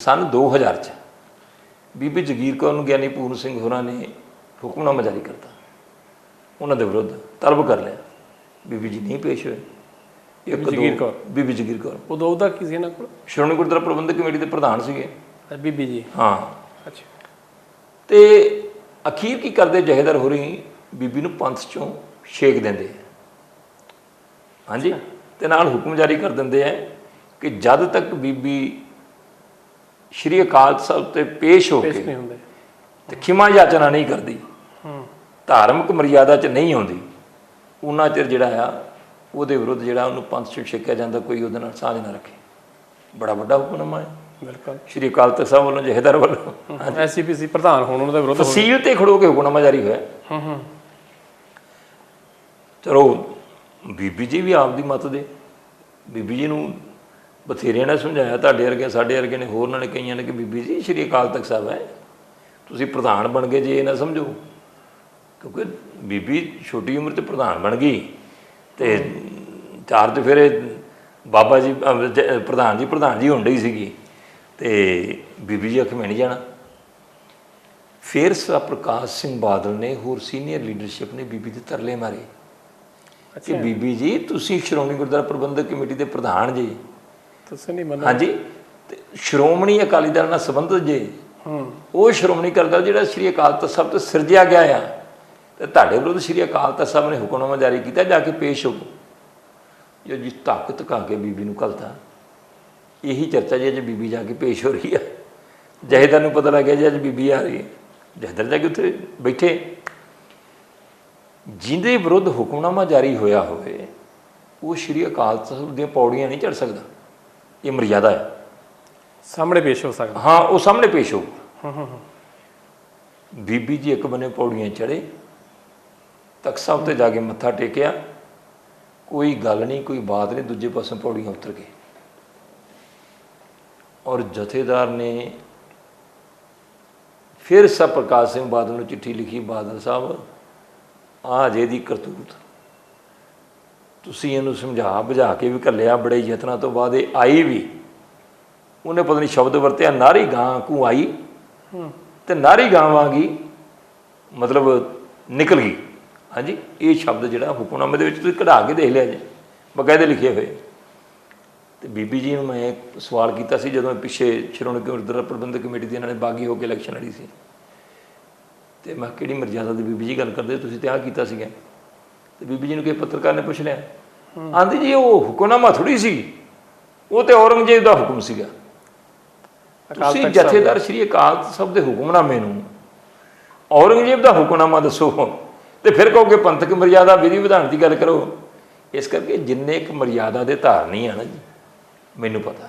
ਸਨ 2000 ਚ। ਬੀਬੀ ਜਗੀਰ ਕੌਰ ਨੂੰ ਗਿਆਨੀ ਪੂਰਨ ਸਿੰਘ ਹੋਰਾਂ ਨੇ ਹੁਕਮਨਾਮਾ ਜਾਰੀ ਕਰਤਾ। ਉਹਨਾਂ ਦੇ ਵਿਰੁੱਧ ਤਲਬ ਕਰ ਲਿਆ। ਬੀਬੀ ਜੀ ਨਹੀਂ ਪੇਸ਼ ਹੋਏ। ਇੱਕ ਜਗੀਰ ਕੌਰ। ਬੀਬੀ ਜਗੀਰ ਕੌਰ। ਉਦੋਂ ਉਹਦਾ ਕੀ ਸੀ ਇਹਨਾਂ ਕੋਲ? ਸ਼੍ਰੋਮਣੀ ਗੁਰਦੁਆਰਾ ਪ੍ਰਬੰਧਕ ਕਮੇਟੀ ਦੇ ਪ੍ਰਧਾਨ ਸੀਗੇ। ਬੀਬੀ ਜੀ। ਹਾਂ। ਅੱਛਾ। ਤੇ ਅਖੀਰ ਕੀ ਕਰਦੇ ਜਹੇਦਾਰ ਹੋਰੀ ਬੀਬੀ ਨੂੰ ਪੰਥ ਚੋਂ ਛੇਕ ਦਿੰਦੇ ਹਾਂਜੀ। ਤੇ ਨਾਲ ਹੁਕਮ ਜਾਰੀ ਕਰ ਦਿੰਦੇ ਆ ਕਿ ਜਦ ਤੱਕ ਬੀਬੀ ਸ਼੍ਰੀ ਅਕਾਲ ਸਾਹਿਬ ਤੇ ਪੇਸ਼ ਹੋ ਪੇਸ਼ ਕੇ ਨਹੀਂ ਹੁੰਦੇ। ਤੇ ਖਿਮਾ ਯਾਚਨਾ ਨਹੀਂ ਕਰਦੀ। ਹੂੰ। ਧਾਰਮਿਕ ਮਰਿਆਦਾ 'ਚ ਨਹੀਂ ਆਉਂਦੀ ਉਹਨਾਂ ਚਿਰ ਜਿਹੜਾ ਆ ਉਹਦੇ ਵਿਰੁੱਧ ਜਿਹੜਾ ਉਹਨੂੰ ਪੰਥ ਚੋਂ ਛੇਕਿਆ ਜਾਂਦਾ ਕੋਈ ਉਹਦੇ ਨਾਲ ਸਾਂਝ ਨਾ ਰੱਖੇ। ਬੜਾ ਵੱਡਾ ਹੁਕਮਨਾਮਾ ਹੈ ਬਿਲਕੁਲ। ਸ਼੍ਰੀ ਅਕਾਲ ਤਖ਼ਤ ਸਾਹਿਬ ਵੱਲੋਂ ਜਹੇਦਾਰ ਵੱਲੋਂ। ਐਸਜੀਪੀਸੀ ਪ੍ਰਧਾਨ ਹੋਣ ਉਹਨਾਂ ਦੇ ਵਿਰੁੱਧ। ਤਹਿਸੀਲ ਤੇ ਖੜੋ ਕੇ ਹੁਕਮਨਾਮਾ ਜਾਰੀ ਹੋਇਆ। ਹੂੰ ਹੂੰ। ਚਲੋ ਬੀਬੀ ਜੀ ਵੀ ਆਪਦੀ ਮਤ ਦੇ। ਬੀਬੀ ਜੀ ਨੂੰ ਬਥੇਰਿਆਂ ਨੇ ਸਮਝਾਇਆ ਤੁਹਾਡੇ ਵਰਗੇ ਸਾਡੇ ਵਰਗੇ ਨੇ ਹੋਰ ਨਾਲ ਕਈਆਂ ਨੇ ਕਿ ਬੀਬੀ ਜੀ ਸ਼੍ਰੀ ਅਕਾਲ ਤਖਤ ਸਾਹਿਬ ਹੈ ਤੁਸੀਂ ਪ੍ਰਧਾਨ ਬਣ ਗਏ ਜੇ ਇਹ ਨਾ ਸਮਝੋ। ਕਿਉਂਕਿ ਬੀਬੀ ਛੋਟੀ ਉਮਰ 'ਚ ਪ੍ਰਧਾਨ ਬਣ ਗਈ ਤੇ ਚਾਰ ਤੇ ਫਿਰ ਬਾਬਾ ਜੀ ਪ੍ਰਧਾਨ ਜੀ ਪ੍ਰਧਾਨ ਜੀ ਹੁੰਦੇ ਸੀਗੀ ਤੇ ਬੀਬੀ ਜੀ ਆਖੇ ਮੈਂ ਨਹੀਂ ਜਾਣਾ। ਫਿਰ ਸਰ ਪ੍ਰਕਾਸ਼ ਸਿੰਘ ਬਾਦਲ ਨੇ ਹੋਰ ਸੀਨੀਅਰ ਲੀਡਰਸ਼ਿਪ ਨੇ ਬੀਬੀ ਦੇ ਤਰਲੇ ਮਾਰੇ ਕਿ ਬੀਬੀ ਜੀ ਤੁਸੀਂ ਸ਼੍ਰੋਮਣੀ ਗੁਰਦੁਆਰਾ ਪ੍ਰਬੰਧਕ ਕਮੇਟੀ ਦੇ ਪ੍ਰਧਾਨ ਜੀ। ਤੁਸੀਂ ਨਹੀਂ ਮੰਨੋ ਹਾਂਜੀ ਤੇ ਸ਼੍ਰੋਮਣੀ ਅਕਾਲੀ ਦਲ ਨਾਲ ਸੰਬੰਧਿਤ ਜੇ ਹੂੰ। ਉਹ ਸ਼੍ਰੋਮਣੀ ਦਲ ਜਿਹੜਾ ਸ੍ਰੀ ਅਕਾਲ ਤਖਤ ਸਾਹਿਬ ਤੋਂ ਸਿਰਜਿਆ ਗਿਆ ਆ ਤੇ ਤੁਹਾਡੇ ਵਿਰੁੱਧ ਸ੍ਰੀ ਅਕਾਲ ਤਖਤ ਸਾਹਿਬ ਨੇ ਹੁਕਮਨਾਮਾ ਜਾਰੀ ਕੀਤਾ ਜਾ ਕੇ ਪੇਸ਼ ਹੋ ਜੋ ਜਿਸ ਤਾਕਤ ਕਾ ਕੇ ਬੀਬੀ ਨੂੰ ਕਲਤਾ ਇਹੀ ਚਰਚਾ ਜੀ ਅੱਜ ਬੀਬੀ ਜਾ ਕੇ ਪੇਸ਼ ਹੋ ਰਹੀ ਆ। ਜਹੇਦਾਰ ਨੂੰ ਪਤਾ ਲੱਗਿਆ ਜੀ ਅੱਜ ਬੀਬੀ ਆ ਰਹੀ ਹੈ। ਜਹੇਦਾਰ ਜਾ ਕੇ ਉੱਥੇ ਬੈਠੇ। ਜਿੰਦੇ ਵਿਰੁੱਧ ਹੁਕਮਨਾਮਾ ਜਾਰੀ ਹੋਇਆ ਹੋਵੇ ਉਹ ਸ੍ਰੀ ਅਕਾਲ ਤਖਤ ਦੀਆਂ ਪੌੜੀਆਂ ਨਹੀਂ ਚੜ ਸਕਦਾ। ਇਹ ਮਰਜ਼ਾਦਾ ਹੈ। ਸਾਹਮਣੇ ਪੇਸ਼ ਹੋ ਸਕਦਾ। ਹਾਂ ਉਹ ਸਾਹਮਣੇ ਪੇਸ਼ ਹੂੰ ਹੂੰ ਹੂੰ। ਬੀਬੀ ਜੀ ਇੱਕ ਬੰਨੇ ਪੌੜੀਆਂ ਚੜੇ ਤਖਤ ਸਾਹਿਬ ਤੇ ਜਾ ਕੇ ਮੱਥਾ ਟੇਕਿਆ। ਕੋਈ ਗੱਲ ਨਹੀਂ ਕੋਈ ਬਾਤ ਨਹੀਂ ਦੂਜੇ ਪਾਸੋਂ ਪੌੜੀਆਂ ਉਤਰ ਗਏ। ਔਰ ਜਥੇਦਾਰ ਨੇ ਫਿਰ ਸਭ ਪ੍ਰਕਾਸ਼ ਸਿੰਘ ਬਾਦਲ ਨੂੰ ਚਿੱਠੀ ਲਿਖੀ ਬਾਦਲ ਸਾਹਿਬ ਆ ਜੇ ਦੀ ਕਰਤੂਤ। ਤੁਸੀਂ ਇਹਨੂੰ ਸਮਝਾ, ਬੁਝਾ ਕੇ ਵੀ ਘੱਲਿਆ ਬੜੇ ਯਤਨਾਂ ਤੋਂ ਬਾਅਦ ਇਹ ਆਈ ਵੀ। ਉਹਨੇ ਪਤਾ ਨਹੀਂ ਸ਼ਬਦ ਵਰਤਿਆ, ਨਾਰੀ ਗਾਂ ਕੂ ਆਈ। ਹੂੰ ਤੇ ਨਾਰੀ ਗਾਂ ਵਾਂਗੀ ਮਤਲਬ ਨਿਕਲ ਗਈ। ਹਾਂਜੀ, ਇਹ ਸ਼ਬਦ ਜਿਹੜਾ ਹੁਕਮਨਾਮੇ ਦੇ ਵਿੱਚ ਤੁਸੀਂ ਕਢਾ ਕੇ ਦੇਖ ਲਿਆ ਜੇ, ਬਕਾਇਦੇ ਲਿਖੇ ਹੋਏ। ਤੇ ਬੀਬੀ ਜੀ ਨੂੰ ਮੈਂ ਸਵਾਲ ਕੀਤਾ ਸੀ ਜਦੋਂ ਪਿੱਛੇ ਸ਼੍ਰੋਮਣੀ ਗੁਰਦੁਆਰਾ ਪ੍ਰਬੰਧਕ ਕਮੇਟੀ ਦੀ ਇਹਨਾਂ ਨੇ ਬਾਗੀ ਹੋ ਕੇ ਇਲੈਕਸ਼ਨ ਲੜੀ ਸੀ। ਤੇ ਮੈਂ ਕਿਹੜੀ ਮਰਜ਼ਾਦਾ ਦੀ ਬੀਬੀ ਜੀ ਗੱਲ ਕਰਦੇ ਤੁਸੀਂ ਤੇ ਆਹ ਕੀਤਾ ਸੀਗਾ। ਤੇ ਬੀਬੀ ਜੀ ਨੂੰ ਕਿਸੇ ਪੱਤਰਕਾਰ ਨੇ ਪੁੱਛ ਲਿਆ? ਆਂਦੀ ਜੀ ਉਹ ਹੁਕਮਨਾਮਾ ਥੋੜੀ ਸੀ। ਉਹ ਤੇ ਔਰੰਗਜ਼ੇਬ ਦਾ ਹੁਕਮ ਸੀਗਾ। ਤੁਸੀਂ ਜਥੇਦਾਰ ਸ਼੍ਰੀ ਅਕਾਲ ਸਾਹਿਬ ਦੇ ਹੁਕਮਨਾਮੇ ਨੂੰ ਔਰੰਗਜ਼ੇਬ ਦਾ ਹੁਕਮਨਾਮਾ ਦੱਸੋ। ਤੇ ਫਿਰ ਕਹੋਗੇ ਪੰਥਕ ਮਰਿਆਦਾ ਵਿਧੀ ਵਿਧਾਨ ਦੀ ਗੱਲ ਕਰੋ। ਇਸ ਕਰਕੇ ਜਿੰਨੇ ਇੱਕ ਮਰਿਆਦਾ ਦੇ ਧਾਰਨੀ ਆ ਨਾ ਜੀ ਮੈਨੂੰ ਪਤਾ।